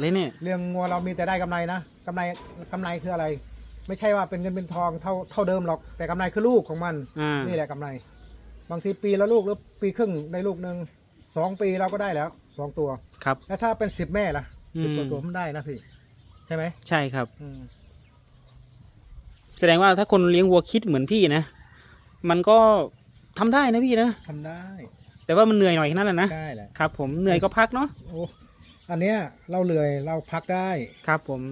เลยเนี่ย เรื่องงัวเรามีแต่ได้กำไรนะกำไรกำไรคืออะไร ไม่ใช่ว่าเป็นเงินเป็นทองเท่าเท่าเดิมหรอก แต่กำไรคือลูกของมัน อ่า นี่แหละกำไร บางทีปีละลูกหรือปีครึ่งได้ลูกหนึ่งสองปีเราก็ได้แล้วสองตัว ครับ แล้วถ้าเป็นสิบแม่ล่ะสิบอืมตัวตัวมันได้นะพี่ใช่ไหมใช่ครับ อืมแสดงว่าถ้าคนเลี้ยงวัวคิดเหมือนพี่นะ มันก็ทำได้นะพี่นะ ทำได้แต่ว่ามันเหนื่อยหน่อยแค่นั้นแหละนะ ใช่แหละ ครับ ผมเหนื่อยก็พักเนาะ โอ้ อันเนี้ยเราเหนื่อยเราพักได้ครับผม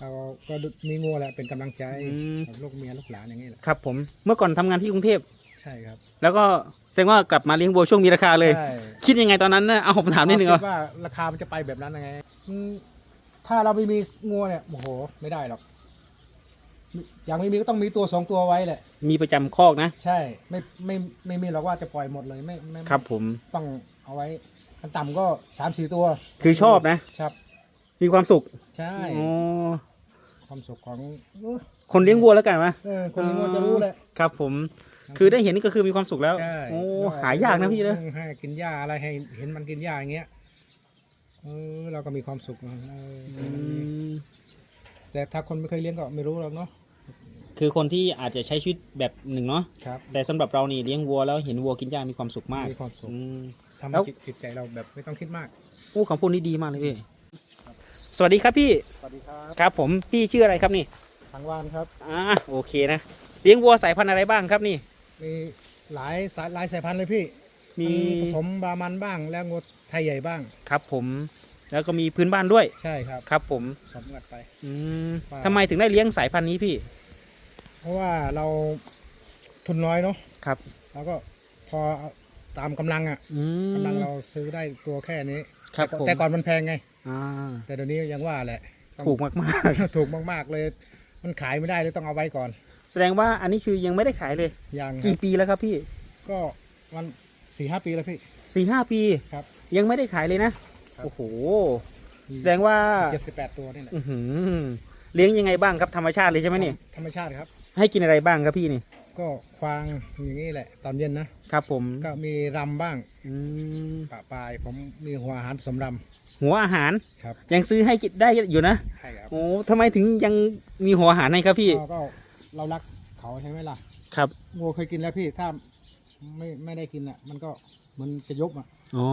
เราก็มีงัวแหละเป็นกำลังใจอืม กับลูกเมียลูกหลานอย่างนี้แหละครับผมเมื่อก่อนทำงานที่กรุงเทพ ใช่ครับแล้วก็แสดงว่ากลับมาเลี้ยงวัวช่วงมีราคาเลย ใช่คิดยังไงตอนนั้นนะเอาผมถามนิดนึงเรเอาคิว่าราคามันจะไปแบบนั้นยังไงอืมถ้าเราไม่มีงัวเนี่ยโอ้โห ไม่ได้หรอกมีอย่างไม่มีก็ต้องมีตัวสองตัวไว้แหละ มีประจำคอกนะ ใช่ ไม่ไม่ไม่มีหรอกว่าจะปล่อยหมดเลยไม่ไม่ครับผมต้องเอาไว้ ขั้นต่ำก็สามสี่ตัวคือชอบนะ ครับ มีความสุขใช่อ๋อความสุขของเออคนเลี้ยงวัวแล้วกันวะเออคนนี้งัวจะรู้แหละ ครับ ผม คือได้เห็นนี่ก็คือมีความสุขแล้ว ใช่โอ้หายากนะพี่นะให้กินหญ้าอะไรให้เห็นมันกินหญ้าอย่างเงี้ยเออเราก็มีความสุขนะเออออืมแต่ถ้าคนไม่เคยเลี้ยงก็ไม่รู้หรอกเนาะคือคนที่อาจจะใช้ชีวิตแบบหนึ่งเนาะครับแต่สำหรับเรานี่เลี้ยงวัวแล้วเห็นวัวกินหญ้ามีความสุขมากมีความสุข อืม ทำแล้ให้วจิตจิตใจเราแบบไม่ต้องคิดมาก โอ้คำพูดนี้ดีมากเลยพี่สวัสดีครับพี่ สวัสดีครับครับ ผมพี่ชื่ออะไรครับนี่สังวานครับอ่าโอเคนะเลี้ยงวัวสายพันธุ์อะไรบ้างครับนี่ มีหลายสายหลายสายพันธุ์เลยพี่ มีผสมบามันบ้าง แล้วงดไทยใหญ่บ้าง ครับ ผม แล้วก็มีพื้นบ้านด้วย ใช่ครับ ครับ ผมผสมกันไป อืมว่าทำไมถึงได้เลี้ยงสายพันธุ์นี้พี่ เพราะว่าเราทุนน้อยเนาะ ครับเราก็พอ ตามกำลังอะอืม กำลังเราซื้อได้ตัวแค่นี้ครับแต่ผม แต่ก่อนมันแพงไง อ่าแต่เดี๋ยวนี้ยังว่าแหละต้องถูกมากถูกมากๆเลย มันขายไม่ได้เลยต้องเอาไว้ก่อนๆ แสดงว่าอันนี้คือยังไม่ได้ขายเลย ยังครักี่บปีแล้วครับพี่ก็วันสี่ห้าปีแล้วพี่สี่ห้าปี ครับ ยังไม่ได้ขายเลยนะ ครับ โอ้โห แสดงว่า เจ็ดสิบแปดตัวนี่แหละอื้อหือเลี้ยงยังไงบ้างครับธรรมชาติเลยใช่ไหมนี่ ธรรมชาติครับ ให้กินอะไรบ้างครับพี่นี่ ก็ควางอย่างนี้แหละ ตอนเย็นนะ ครับผมก็มีรำบ้างอืมปะปลายผมมีหัวอาหารผสมรหัวอาหารำครับยังซื้อให้กินได้อยู่นะใช่ครับโอ้ทำไมถึงยังมีหัวอาหารให้ครับพี่ก็ก็เรารักเขาใช่ไหมล่ะครับวัวเคยกินแล้วพี่ถ้าไม่ไม่ได้กินอะ มันก็มันจะยุบอะอ๋อ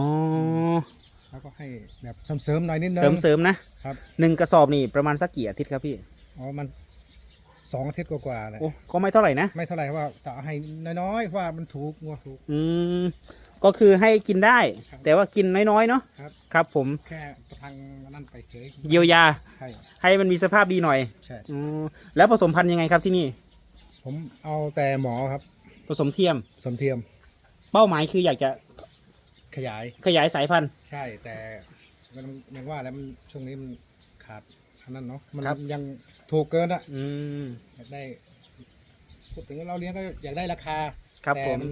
แล้วก็ให้แบบเสริมๆหน่อยนิดนึงเสริมเสริมๆนะครับหนึ่งกระสอบนี่ประมาณสักกี่อาทิตย์ครับพี่อ๋อมัน สองอาทิตย์กว่าๆเลยโอ้ก็ไม่เท่าไหร่นะไม่เท่าไหร่เพราะว่าจะเอาให้น้อยๆเพราะว่ามันถูกงัวถูก อืมก็คือให้กินได้ ครับแต่ว่ากินน้อยๆเนาะครับ ครับผมแค่ประทังนั่นไปเฉยเยียวยา ใช่ให้มันมีสภาพดีหน่อยใช่ อืมแล้วผสมพันธุ์ยังไงครับที่นี่ ผมเอาแต่หมอครับ ผสมเทียม สมเทียมเป้าหมายคืออยากจะขยาย ขยายสายพันธุ์ ใช่แต่มันยังว่าแล้วมันช่วงนี้มันขาดอันนั้นเนาะมันครับ ยัง ถูกเกินอะอืม อยากได้พูดถึงว่าเราเลี้ยงก็อยากได้ราคาครับแต่ผม น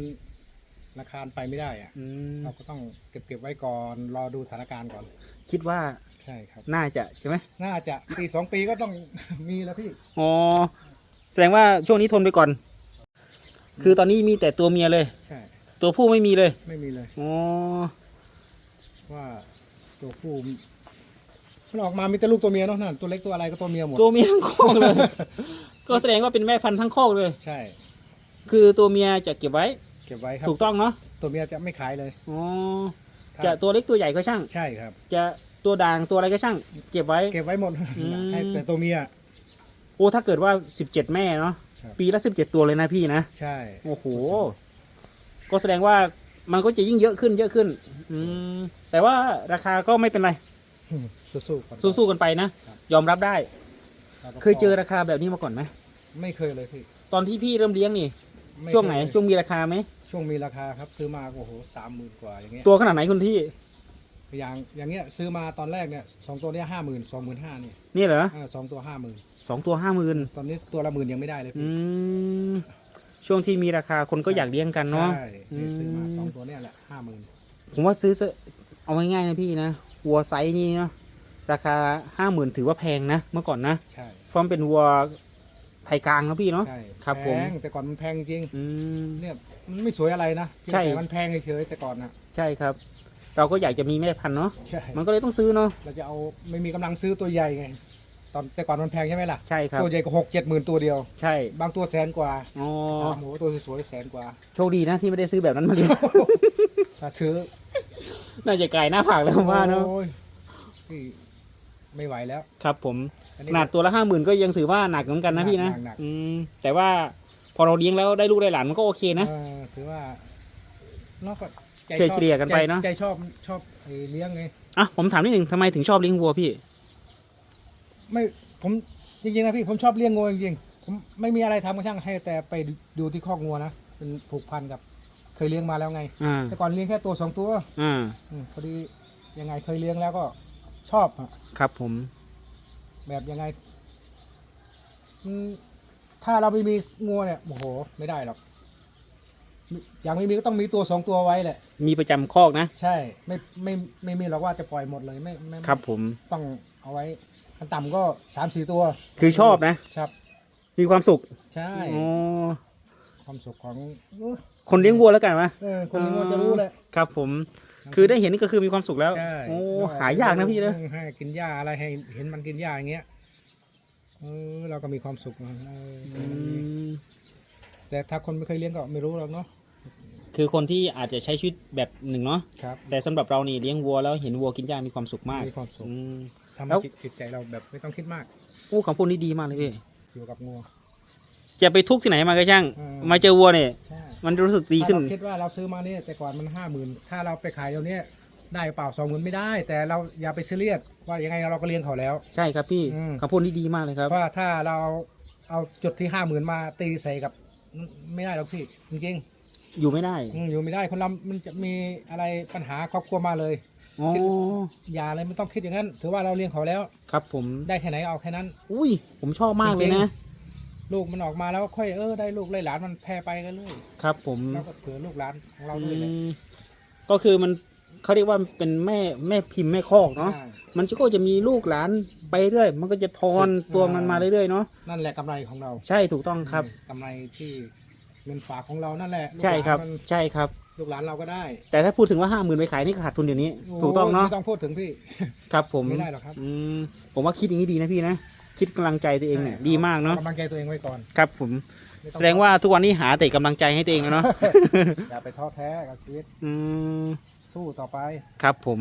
ราคาไปไม่ได้อะอืมเราก็ต้องเก็บเก็บไว้ก่อนรอดูสถานการณ์ก่อน คิดว่าใช่ครับ น่าจะใช่ไหมน่าจะปีสองปีก็ต้อง มีแล้วพี่อ๋อแสดงว่าช่วงนี้ทนไปก่อน คือตอนนี้มีแต่ตัวเมียเลย ใช่ ตัวผู้ไม่มีเลยไม่มีเลย อ๋อว่าตัวผู้ มันออกมามีแต่ลูกตัวเมียเนาะนั่นตัวเล็กตัวอะไรก็ตัวเมียหมดตัวเมียทั้งคอกเลย ก็แสดงว่าเป็นแม่พันธุ์ทั้งคอกเลย ใช่ คือตัวเมียจะเก็บไว้ เก็บไว้ครับถูกต้องเนาะตัวเมียจะไม่ขายเลยอ๋อถ้าจะตัวเล็กตัวใหญ่ก็ช่าง ใช่ครับ จะตัวด่างตัวอะไรก็ช่าง เก็บไว้ เก็บไว้หมดอืม ให้แต่ตัวเมีย โอ้ถ้าเกิดว่าสิบเจ็ดแม่เนาะครับ ปีละสิบเจ็ดตัวเลยนะพี่นะใช่ โอ้โหก็แสดงว่ามันก็จะยิ่งเยอะขึ้นเยอะขึ้น อืมแต่ว่าราคาก็ไม่เป็นไร สู้ๆก่อน สู้ๆกันไปนะ ครับ ยอมรับได้ แล้วก็เคยเจอราคาแบบนี้มาก่อนไหม ไม่เคยเลยพี่ตอนที่พี่เริ่มเลี้ยงนี่ ม่ช่วงไหนเคยเลยช่วงมีราคาไหม ช่วงมีราคาครับซื้อมาโอ้โหสามหมื่นกว่าอย่างเงี้ยตัวขนาดไหนคุณพี่ อย่างอย่างเงี้ยซื้อมาตอนแรกเนี่ยสองตัวเนี้ยห้าหมื่นสองหมื่นห้าเนี่ยนี่เหรออ่าสองตัวห้าหมื่นสองตัวห้าหมื่นตอนนี้ตัวละหมื่นยังไม่ได้เลยอืพี่ม ช่วงที่มีราคาคนก็อยากเลี้ยงกันเนาะ ใช่เนี่ยซื้อมาสองตัวเนี่ยแหละห้าหมื่นผมว่าซื้อซะ เอาง่ายๆนะพี่นะวัวไซส์นี่เนาะราคาห้าหมื่นถือว่าแพงนะเมื่อก่อนนะใช่เพราะมันเป็นวัวไทยกลางนะพี่เนาะ ใช่ครับผม แพงแต่ก่อนมันแพงจริง อืม เนี่ยมันไม่สวยอะไรนะใช่ แต่มันแพงเฉยๆแต่ก่อนนะใช่ครับ เราก็อยากจะมีแม่พันธุ์เนาะใช่ มันก็เลยต้องซื้อเนาะเราจะเอาไม่มีกำลังซื้อตัวใหญ่ไง ตอนแต่ก่อนมันแพงใช่ไหมล่ะ ใช่ครับ ตัวใหญ่ก็หกเจ็ดหมื่นตัวเดียว ใช่บางตัวแสนกว่าอ๋อหมูตัวสวยๆแสนกว่า โชคดีนะที่ไม่ได้ซื้อแบบนั้นมาเลี้ยง ถ้าซื้อ น่าจะไกลหน้าผากเลยผมว่าเนาะโอ้ยพี่ไม่ไหวแล้วครับ ผมอันขนี้นาดตัวละห้าหมื่นก็ยังถือว่าหนักเหมือนกันนะพี่นะหนักหนักอืมแต่ว่าพอเราเลี้ยงแล้วได้ลูกได้หลานมันก็โอเคนะ เออถือว่าเนอกก็ใจเฉลี่ยชอบกันไปเนอะ ใจชอบชอบไอ้เลี้ยงไง อะผมถามนิดหนึ่งทำไมถึงชอบเลี้ยงวัวพี่ ไม่ผมจริงๆนะพี่ผมชอบเลี้ยงงูจริงๆผมไม่มีอะไรทำก็ช่างให้แต่ไปดูที่คอกงัวนะเป็นผูกพันกับ เคยเลี้ยงมาแล้วไง อ่าแต่ก่อนเลี้ยงแค่ตัวสองตัวอ่าอมพอดียังไงเคยเลี้ยงแล้วก็ชอบอะครับผม แบบยังไงมันถ้าเราไม่มีงัวเนี่ยโอ้โห ไม่ได้หรอกมีอย่างไม่มีก็ต้องมีตัวสองตัวไว้แหละ มีประจำคอกนะ ใช่ ไม่ไม่ไม่มีหรอกว่าจะปล่อยหมดเลยไม่ไม่ไม่ครับผม ต้องเอาไว้ขั้นต่ำก็สามสี่ตัวคือชอบนะ ครับ มีความสุขใช่ อ๋อ ความสุขของเออ คนเลี้ยงวัวแล้วกันวะเออคนนี้ก็จะรู้แหละ ครับผม คือได้เห็นนี่ก็คือมีความสุขแล้ว ใช่โอ้หายากนะพี่นะให้กินหญ้าอะไรให้เห็นมันกินหญ้าอย่างเงี้ยเออเราก็มีความสุขนะเออออืมแต่ถ้าคนไม่เคยเลี้ยงก็ไม่รู้หรอกเนาะคือคนที่อาจจะใช้ชีวิตแบบหนึ่งเนาะ ครับ แต่สำหรับเรานี่เลี้ยงวัวแล้วเห็นวัวกินหญ้ามีความสุขมากมีความสุข อืม ทำแล้ให้ว จิตจิตใจเราแบบไม่ต้องคิดมาก โอ้คำพูดนี้ดีมากเลยพี่ อยู่กับงัว จะไปทุกข์ที่ไหนมาก็ช่าง อืม มาเจอวัวเนี่ย ใช่ มันรู้สึกดีขึ้น ถ้าเราคิดว่าเราซื้อมาเนี่ยแต่ก่อนมันห้าหมื่นถ้าเราไปขายเดี๋ยวนี้ได้เปล่าสองหมื่นไม่ได้ แต่เราอย่าไปซีเรียสว่ายังไงเราก็เลี้ยงเขาแล้ว ใช่ครับพี่อืม คำพูดนี้ดีมากเลยครับเพราะว่าถ้าเราเอาจุดที่ห้าหมื่นมาตีใส่กับ ไม่ได้หรอกพี่จริงอยู่ไม่ได้ๆอืมอยู่ไม่ได้คนเรา มันจะมีอะไรปัญหาครอบครัวมาเลย อ๋ออย่าเลยไม่ต้องคิดอย่างนั้น ถือว่าเราเลี้ยงเขาแล้ว ครับผม ได้แค่ไหนเอาแค่นั้น อุ้ย ผมชอบมากเลยนะ ลูกมันออกมาแล้วค่อยเออได้ลูกได้หลานมันแพร่ไปกันเลยครับผมแล้วก็เผื่อลูกหลานของเราอืด้วยแหละมก็คือมันเขาเรียกว่าเป็นแม่แม่พิมพ์แม่คอกเนาะใช่ มันก็จะมีลูกหลานไปเรื่อยมันก็จะทอนสุด ตัวมันมาเรื่อยๆเนาะนั่นแหละกำไรของเราใช่ถูกต้องครับ กำไรที่เงินฝากของเรานั่นแหละลูกใช่ครับหลานมันใช่ครับ ลูกหลานเราก็ได้แต่ถ้าพูดถึงว่าห้าหมื่นไปขายนี่ก็ขาดทุนเดี๋ยวนี้ ถูกต้องเนาะไม่ต้องพูดถึงพี่ ครับผมไม่ได้หรอกครับ อืมผมว่าคิดอย่างนี้ดีนะพี่นะ คิดกำลังใจตัวเองเนี่ยดีมากเนาะกำลังใจตัวเองไว้ก่อนครับผมไม่อแสดงว่าทุกวันนี้หาแต่กำลังใจให้ตัวเองอะเนาะอย่าไปท้อแท้กับชีวิตอืมสู้ต่อไป ครับผม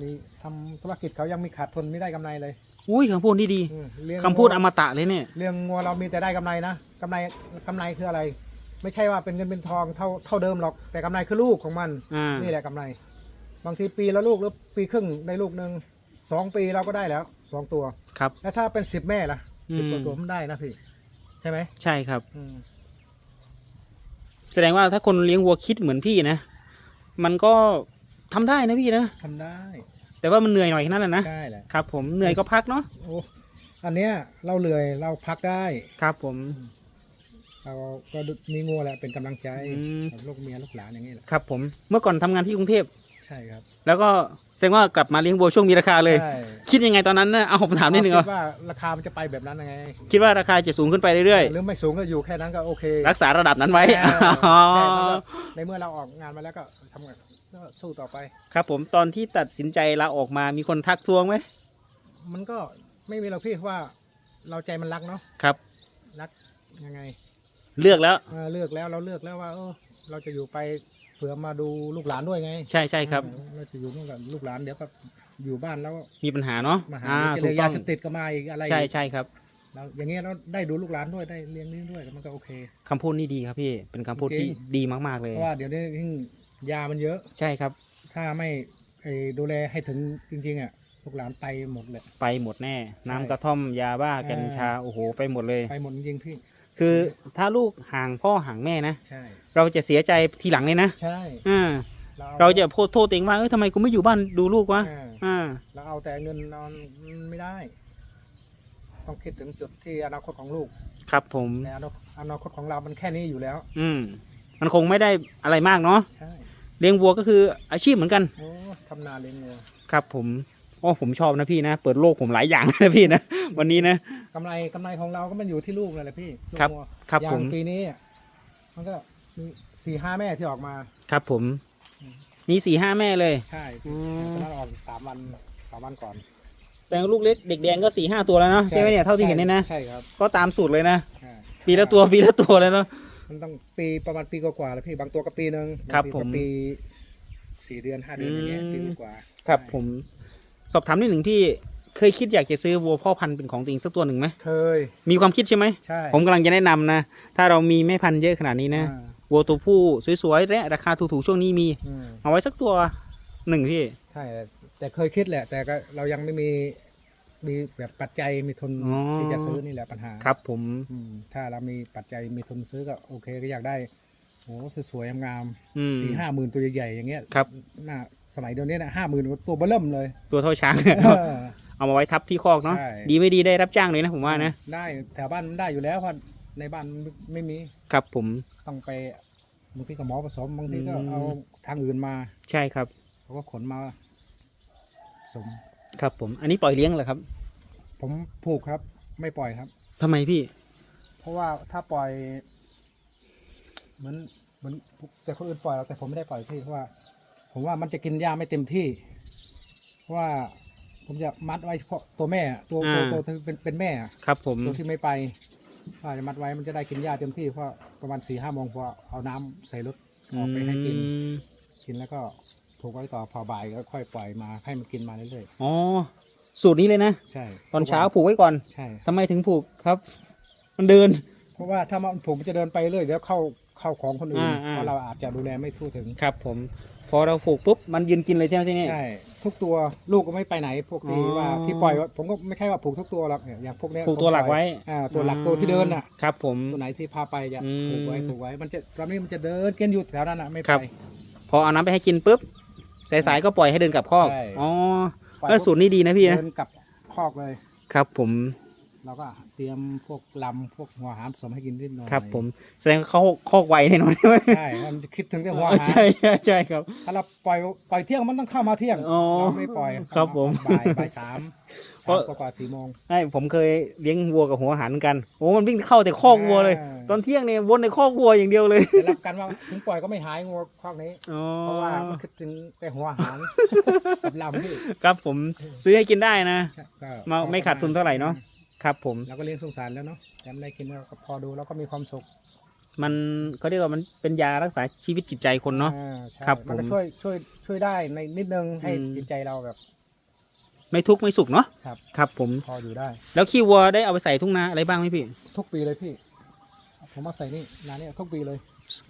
มีทำธุรกิจเขายังมีขาดทุนไม่ได้กำไรเลยอุ้ยคำพูดที่ดีอืมเลี้ยงคำพูดงัอวมตะเลยเนี่ย เรื่องงัวเรามีแต่ได้กำไรนะกำไรกำไรคืออะไร ไม่ใช่ว่าเป็นเงินเป็นทองเท่าเท่าเดิมหรอกแต่กำไรคือลูกของมัน อ่า นี่แหละกำไร บางทีปีละลูกหรือปีครึ่งได้ลูกหนึ่งสองปีเราก็ได้แล้ว สองตัว ครับ แล้วถ้าเป็นสิบแม่ล่ะอืมสิบกว่าตัวมันได้นะพี่ ใช่ไหมใช่ครับ อืมแสดงว่าถ้าคนเลี้ยงวัวคิดเหมือนพี่นะ มันก็ทำได้นะพี่นะ ทำได้ แต่ว่ามันเหนื่อยหน่อยแค่นั้นแหละนะ ใช่แหละ ครับ ผมเหนื่อยก็พักเนาะ โอ้ อันเนี้ยเราเหนื่อยเราพักได้ ครับ ผม เราก็มีงัวแหละเป็นกำลังใจอืม กับลูกเมียลูกหลานอย่างนี้แหละ ครับผม เมื่อก่อนทำงานที่กรุงเทพ ใช่ครับแล้วก็แสดงว่ากลับมาเลี้ยงวัวช่วงมีราคาเลย ใช่คิดยังไงตอนนั้นนะเอาผมถามนิดนึงคิเอาดว่าราคามันจะไปแบบนั้นยังไงคิดว่าราคาจะสูงขึ้นไปเรื่อยหรือไม่สูงก็อยู่แค่นั้นก็โอเคๆ รักษาระดับนั้นไว้แค่อ๋อแค่นั้นก็ในเมื่อเราออกงานมาแล้วก็ทำงานก็สู้ต่อไป ครับผมตอนที่ตัดสินใจลาออกมามีคนทักท้วงไหมมันก็ไม่มีเราพี่เพราะว่าเราใจมันรักเนาะครับ รักยังไงเลือกแล้ว เออเลือกแล้วเราเลือกแล้วว่าเออเราจะอยู่ไป เผื่อมาดูลูกหลานด้วยไงใช่ใช่ครับเออเราจะอยู่ร่วมกับลูกหลานเดี๋ยวก็อยู่บ้านแล้วมีปัญหาเนาะมาหาอ่าเจถูริกญต้ยาองเสพติดก็มาอีกอะไรอีกใช่ใช่ครับเราอย่างเงี้ยเราได้ดูลูกหลานด้วยได้เลี้ยงนี่ด้วยมันก็โอเค คำพูดนี่ดีครับพี่เป็นคำพูดจริที่งดีมากๆเลยเพราะว่าเดี๋ยวนี้ยิ่งยามันเยอะ ใช่ครับ ถ้าไม่ไอ้ดูแลให้ถึงจริงๆอะลูกหลานไปหมดเลย ไปหมดแน่ น้ำกระท่อมยาบ้าเออกัญชาโอ้โหไปหมดเลย ไปหมดจริงๆพี่ คือถ้าลูกห่างพ่อห่างแม่นะใช่ เราจะเสียใจทีหลังเลยนะใช่อ่าอเราจะโทษโทษตัวเองว่าเอ้ยทำไมกูไม่อยู่บ้านดูลูกวะเอออ่าเราเอาแต่เงินนอนไม่ได้ ต้องคิดถึงจุดที่อนาคตของลูก ครับผมในอนาคตอนาคตของเรา มันแค่นี้อยู่แล้ว อืมมันคงไม่ได้อะไรมากเนาะใช่เลี้ยงวัวก็คืออาชีพเหมือนกันโอ้ทำนาเลี้ยงงัวครับผม โอ้ผมชอบนะพี่นะ เปิดโลกผมหลายอย่างนะพี่นะวันนี้นะ กำไรกำไรของเราก็มันอยู่ที่ลูกนั่นแหละพี่ลูกครับงัวครับอย่าผงมปีนี้อะมันก็มีสี่ห้าแม่ที่ออกมา ครับผม มีสี่ห้าแม่เลย ใช่อืม ตอนนั้นออกสามวันสามวันก่อนแต่ลูกเล็กเด็กแดงก็สี่ห้าตัวแล้วเนาะใช่ไหมเนี่ยเท่าที่เห็นเนี่ยนะใช่ครับก็ตามสูตรเลยนะใช่ปีละตัวปีละตัวเลยเนาะ มันต้องปีประมาณปีกว่าๆแล้วพี่บางตัวก็ปีหนึ่งครับางทีผมก็ปีสี่เดือนห้าเดือนอย่างเงี้ยอืม ปีกว่าๆครับใช่ผม สอบถามนิดหนึ่งพี่เคยคิดอยากจะซื้อวัวพ่อพันธุ์เป็นของตัวเองสักตัวหนึ่งไหมเคย มีความคิดใช่ไหมใช่ ผมกำลังจะแนะนำนะ ถ้าเรามีแม่พันธุ์เยอะขนาดนี้นะอ่า วัวตัวผู้สวยๆและราคาถูกๆช่วงนี้มี อืมเอาไว้สักตัวหนึ่งพี่ ใช่แต่เคยคิดแหละ แต่ก็เรายังไม่มีมีแบบปัจจัยมีทุนอ๋อ ที่จะซื้อนี่แหละปัญหาครับผมอืมถ้าเรามีปัจจัยมีทุนซื้อก็โอเคก็อยากได้โอ้สวยๆงามอืม ๆสี่ห้าหมื่นตัวใหญ่ๆอย่างเงี้ยครับ น่า สมัยเดี๋ยวนี้นะห้าหมื่นตัวเบอร์เริ่มเลย ตัวเท่าช้าง เออ เอามาไว้ทับที่คอกเนาะใช่ ดีไม่ดีได้รับจ้างเลยนะผมว่านะได้แถวบ้านมันได้อยู่แล้วเพราะในบ้านมันไม่มีครับผม ต้องไปบางทีก็หมอผสมบางทีก็อืม เอาทางอื่นมาใช่ครับ เขาก็ขนมาผสม ครับผม อันนี้ปล่อยเลี้ยงเหรอครับผมผูกครับ ไม่ปล่อยครับ ทำไมพี่ เพราะว่าถ้าปล่อย เหมือนเหมือนแต่คนอื่นปล่อยแล้วแต่ผมไม่ได้ปล่อยพี่เพราะว่า ผมว่ามันจะกินหญ้าไม่เต็มที่ เพราะว่าผมจะมัดไว้เฉพาะตัวแม่อะตัวตัวอ่า ตัวที่เป็นเป็นแม่อะครับผมตัวที่ไม่ไปถ้าจะมัดไว้มันจะได้กินหญ้าเต็มที่เพราะประมาณสี่ห้าโมงพอเอาน้ำใส่รถออกไปให้กิน อืมกินแล้วก็ผูกไว้ต่อพอบ่ายก็ค่อยปล่อยมาให้มันกินมาเรื่อยอ๋อสูตรนี้เลยนะ ๆใช่ตอนเช้าผูกไว้ก่อนใช่ ทำไมถึงผูกครับ มันเดิน เพราะว่าถ้ามันผูกมันจะเดินไปเรื่อยเดี๋ยวเข้าเข้าของคนอื่นอ่าอ่า เพราะเราอาจจะดูแลไม่ทั่วถึง ครับผม พอเราผูกปุ๊บมันยืนกินเลยใช่ไหมที่นี่ ใช่ทุกตัวลูกก็ไม่ไปไหนพวกที่อ๋อ ว่าที่ปล่อยไว้ผมก็ไม่ใช่ว่าผูกทุกตัวหรอกเนี่ยอย่างพวกเนี้ยผูกตัวหลักไว้อ่าตัวหลักตัวที่เดินน่ะ ครับผม ตัวไหนที่พาไปจะอืมผูกไว้ผูกไว้ มันจะตอนนี้มันจะเดินเกินอยู่แถวนั้นอะไม่ครัไปบพอเอาน้ำไปให้กินปุ๊บสายๆก็ปล่อยให้เดินกลับคอกใช่ อ๋อปล่อยแล้วสูตรนี้ดีนะพี่นะเดินกลับคอกเลย ครับผม เราก็เตรียมพวกลำพวกหัวหามผสมให้กินนิดหน่อยครับ ผมแสดงว่าเขาคอกไวแน่นอนใช่ไหมใช่มันจะคิดถึงแต่หัวหามใช่ใช่ใช่ครับ ถ้าเราปล่อยปล่อยเที่ยงมันต้องเข้ามาเที่ยงอ๋อเราไม่ปล่อยครับผมบ่ายบ่ายสามเพราะสามกว่าๆสี่โมงใช่ผมเคยเลี้ยงวัวกับหัวอาหารเหมือนกันโอ้มันวิ่งเข้าแต่คอกวัวเลยอ่าตอนเที่ยงเนี่ยวนในคอกวัวอย่างเดียวเลยแต่รับกันว่าถึงปล่อยก็ไม่หายงูคอกนี้อ๋อเพราะว่ามันคิดถึงแต่หัวอาหารกับลำที่ครับผมซื้อให้กินได้นะก็มาไม่ขาดทุนเท่าไหร่เนาะ ครับผม เราก็เลี้ยงสงสารแล้วเนาะแต่ไม่ได้กินก็พอดูแล้วก็มีความสุขมันเขาเรียกว่ามันเป็นยารักษาชีวิตจิตใจคนเนาะ อ่ใช่ครับมันก็ผม ช่วยช่วยช่วยได้ในนิดนึงให้อืมจิตใจเราแบบ ไม่ทุกข์ไม่สุขเนาะครับ ครับผม พออยู่ได้ แล้วขี้วัวได้เอาไปใส่ทุ่งนาอะไรบ้างไหมพี่ ทุกปีเลยพี่ ผมมาใส่นี่นาเนี่ยทุกปีเลย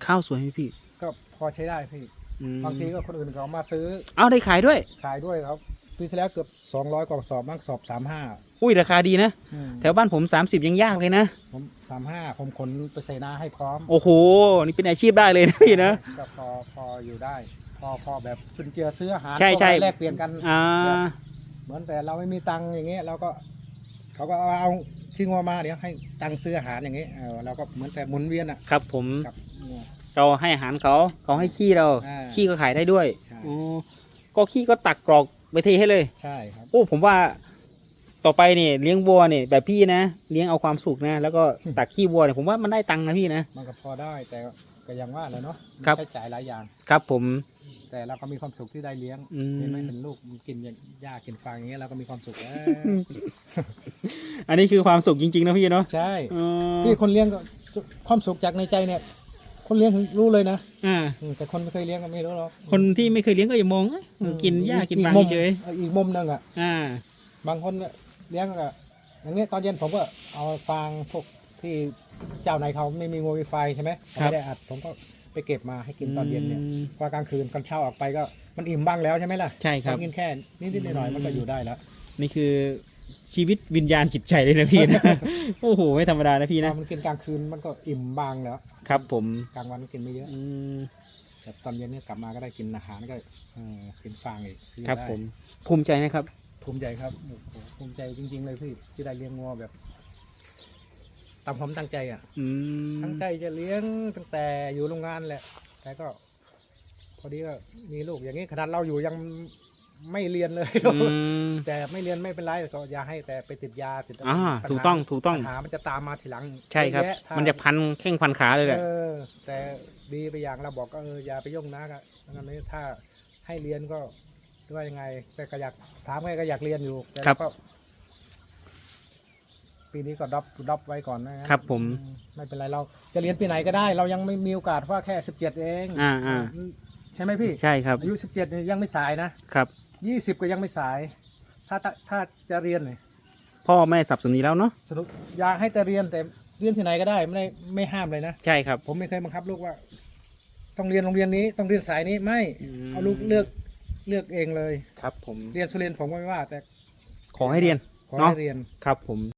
ข้าวสวยไหมพี่ก็พอใช้ได้พี่อืมบางทีก็คนอื่นเขาเอามาซื้อ เอาได้ขายด้วย ขายด้วยครับ ปีที่แล้วเกือบ200กล่องสอบมากสอบ35อุ้ยราคาดีนะอืมแถวบ้านผม 30 ยังยากเลยนะ ผม35ผมขนไปใส่นาให้พร้อม โอ้โห นี่เป็นอาชีพได้เลยนะพี่นะก็พอพออยู่ได้ พอพอแบบจุนเจือซื้ออาหารใช่ใช่พวกอะไรแลกเปลี่ยนกันอ่าเหมือนแต่เราไม่มีตังค์อย่างเงี้ยเราก็เขาก็เอาเอาที่งัวมาเดี๋ยวให้ตังค์ซื้ออาหารอย่างเงี้ยเออเราก็เหมือนแต่หมุนเวียนอะครับผมกับงัวเราให้อาหารเขาเขาให้ขี้เราอ่าขี้ก็ขายได้ด้วยใช่อ๋อก็ขี้ก็ตักกรอก ไปเทให้เลย ใช่ครับ โอ้ผมว่าต่อไปเนี่ยเลี้ยงวัวเนี่ยแบบพี่นะเลี้ยงเอาความสุขนะ แล้วก็ตักขี้วัวเนี่ยผมว่ามันได้ตังค์นะพี่นะ มันก็พอได้แต่ก็ยังว่าแหล้วเนาะครับ ใช้จ่ายหลายอย่าง ครับผม แต่เราก็มีความสุขที่ได้เลี้ยงอืม เห็นไหมเป็นลูกมันกินหญ้ากินฟางอย่างเงี้ยเราก็มีความสุขแล้วอันนี้คือความสุขจริงๆนะพี่เนาะใช่อ๋อพี่คนเลี้ยงก็ความสุขจากในใจเนี่ย คนเลี้ยงรู้เลยนะอ่า อืมแต่คนไม่เคยเลี้ยงก็ไม่รู้หรอกคนที่ไม่เคยเลี้ยงก็อย่ามองเอ้ยมันกินหญ้ากินฟางมุมเฉยอออีกมุมหนึงอะ ๆอ่า บางคนก็เลี้ยงก็อย่างเงี้ยตอนเย็นผมก็เอาฟางพวกที่เจ้าไหนเขาไม่มีงูมีไฟใช่ไหมเขาไม่ได้อัดผมก็ไปเก็บมาให้กินตอนเย็นเนี่ยม พอกลางคืนตอนเช้าออกไปก็มันอิ่มบ้างแล้วใช่ไหมล่ะใช่ครับ พอกินแค่นิดๆหน่อยๆมันก็อยู่ได้แล้ว นี่คือ ชีวิตวิญญาณจิตใจเลยนะพี่นะ โอ้โหไม่ธรรมดานะพี่พนะอมันกินกลางคืนมันก็อิ่มบ้างแล้วครับผมกลางวันกินไม่เยอะอืมแต่ตอนเย็นเนี่ยกลับมาก็ได้กินอาหารก็เออกินฟางอีกอยู่ครับได้ผมภูมิใจนะครับ ภูมิใจครับโอ้โหภูมิใจจริง ๆ เลยพี่ที่ได้เลี้ยงงัวแบบตามความตั้งใจอะ อืมตั้งใจจะเลี้ยงตั้งแต่อยู่โรงงานแหละ แต่ก็ พอดีก็มีลูกอย่างนี้ขนาดเราอยู่ยัง ไม่เรียนเลยอืม แต่ไม่เรียนไม่เป็นไรก็อย่าให้แต่ไปติดยาติดะไรอ่าปัญหาถูกต้องถูกต้อง ปัญหามันจะตามมาทีหลังใช่ครับ เยอแยถ้ามันจะพันแข้งพันขาเลยแหละ เออ แต่ดีไปอย่างเราบอกก็เอออย่าไปยุ่งนะก็งั้นไม่ถ้าให้เรียนก็หรือว่ายังไง แต่ก็อยากถามไงก็อยากเรียนอยู่แต่ครับก็ปีนี้ก็ดรอปดรอปไว้ก่อนนะครับผม อืไม่เป็นไรเราจะเรียนปีไหนก็ได้ เรายังไม่มีโอกาสเพราะว่าแค่สิบเจ็ดเองอ่าอ่าใช่ไหมพี่ใช่ครับอายุสิบเจ็ดนี่ยังไม่สายนะ ครับ ยี่สิบก็ยังไม่สาย ถ้าถ้าถ้าจะเรียนเนี่ยพ่อแม่สับสนนี้แล้วเนาะสนุกอยากให้แต่เรียนแต่เรียนที่ไหนก็ได้ไม่ได้ไม่ห้ามเลยนะ ใช่ครับ ผมไม่เคยบังคับลูกว่า ต้องเรียนโรงเรียนนี้ต้องเรียนสายนี้ไม่อืม เอาลูกเลือกเลือกเองเลย ครับผมเรียนสุเรียนผมก็ไม่ว่า แต่ขอให้เรียนขอเนาะให้เรียน ครับผม